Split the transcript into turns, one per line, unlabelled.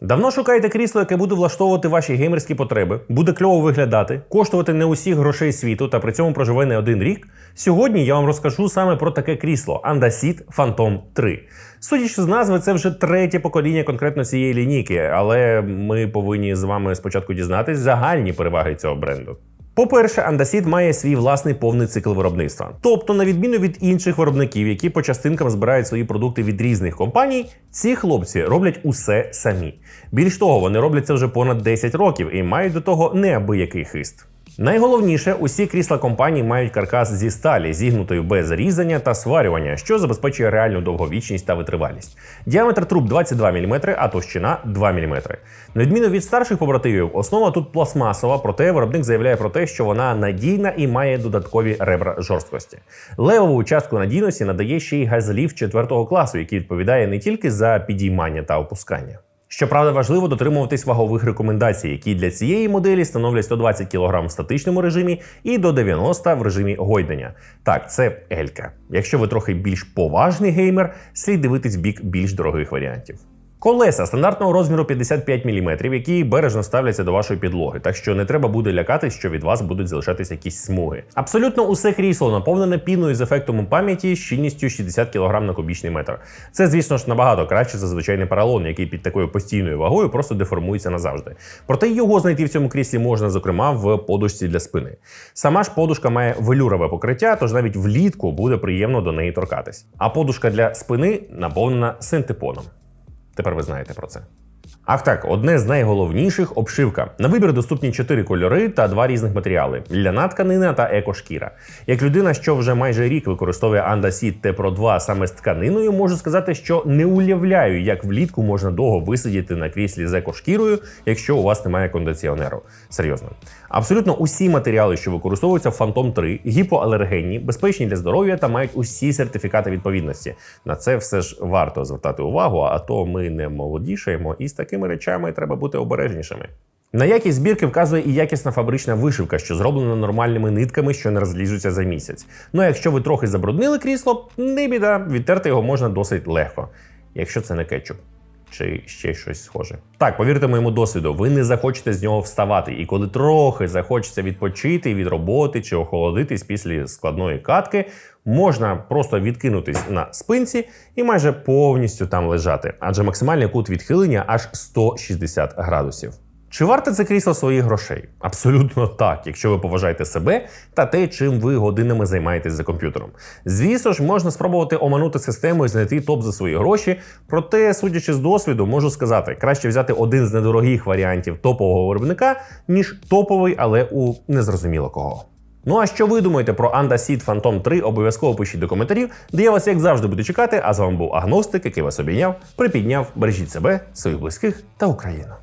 Давно шукаєте крісло, яке буде влаштовувати ваші геймерські потреби, буде кльово виглядати, коштувати не усіх грошей світу та при цьому проживе не один рік. Сьогодні я вам розкажу саме про таке крісло Andasit Phantom 3. Судячи з назви, це вже третє покоління конкретно цієї лінійки, але ми повинні з вами спочатку дізнатись загальні переваги цього бренду. По-перше, Андасід має свій власний повний цикл виробництва. Тобто, на відміну від інших виробників, які по частинкам збирають свої продукти від різних компаній, ці хлопці роблять усе самі. Більш того, вони роблять це вже понад 10 років і мають до того неабиякий хист. Найголовніше, усі крісла компанії мають каркас зі сталі, зігнутою без різання та сварювання, що забезпечує реальну довговічність та витривалість. Діаметр труб 22 мм, а товщина 2 мм. На відміну від старших побратимів, основа тут пластмасова, проте виробник заявляє про те, що вона надійна і має додаткові ребра жорсткості. Левову частку надійності надає ще й газліф 4 класу, який відповідає не тільки за підіймання та опускання. Щоправда, важливо дотримуватись вагових рекомендацій, які для цієї моделі становлять 120 кг в статичному режимі і до 90 в режимі гойдання. Так, це Елька. Якщо ви трохи більш поважний геймер, слід дивитись бік більш дорогих варіантів. Колеса стандартного розміру 55 мм, які бережно ставляться до вашої підлоги, так що не треба буде лякатись, що від вас будуть залишатися якісь смуги. Абсолютно усе крісло наповнене піною з ефектом пам'яті щільністю 60 кг на кубічний метр. Це, звісно ж, набагато краще за звичайний поролон, який під такою постійною вагою просто деформується назавжди. Проте його знайти в цьому кріслі можна, зокрема, в подушці для спини. Сама ж подушка має велюрове покриття, тож навіть влітку буде приємно до неї торкатись. А подушка для спини наповнена синтепоном. Тепер ви знаєте про це. Ах так, одне з найголовніших обшивка. На вибір доступні чотири кольори та два різних матеріали: ляна тканина та екошкіра. Як людина, що вже майже рік використовує Andasit T-Pro 2 саме з тканиною, можу сказати, що не уявляю, як влітку можна довго висидіти на кріслі з екошкірою, якщо у вас немає кондиціонеру. Серйозно. Абсолютно усі матеріали, що використовуються в Phantom 3, гіпоалергенні, безпечні для здоров'я та мають усі сертифікати відповідності. На це все ж варто звертати увагу, а то ми не молодішаємо, і з такими речами треба бути обережнішими. На якість збірки вказує і якісна фабрична вишивка, що зроблена нормальними нитками, що не розлізуться за місяць. Ну а якщо ви трохи забруднили крісло, не біда, відтерти його можна досить легко, якщо це не кетчуп. Чи ще щось схоже. Так, повірте моєму досвіду, ви не захочете з нього вставати. І коли трохи захочеться відпочити від роботи чи охолодитись після складної катки, можна просто відкинутись на спинці і майже повністю там лежати, адже максимальний кут відхилення аж 160 градусів. Чи варте це крісло своїх грошей? Абсолютно так, якщо ви поважаєте себе та те, чим ви годинами займаєтесь за комп'ютером. Звісно ж, можна спробувати оманути систему і знайти топ за свої гроші. Проте, судячи з досвіду, можу сказати, краще взяти один з недорогих варіантів топового виробника, ніж топовий, але у незрозуміло кого. Ну а що ви думаєте про Andasit Phantom 3, обов'язково пишіть до коментарів, де я вас як завжди буду чекати. А з вами був агностик, який вас обійняв, припідняв, бережіть себе, своїх близьких та Україну.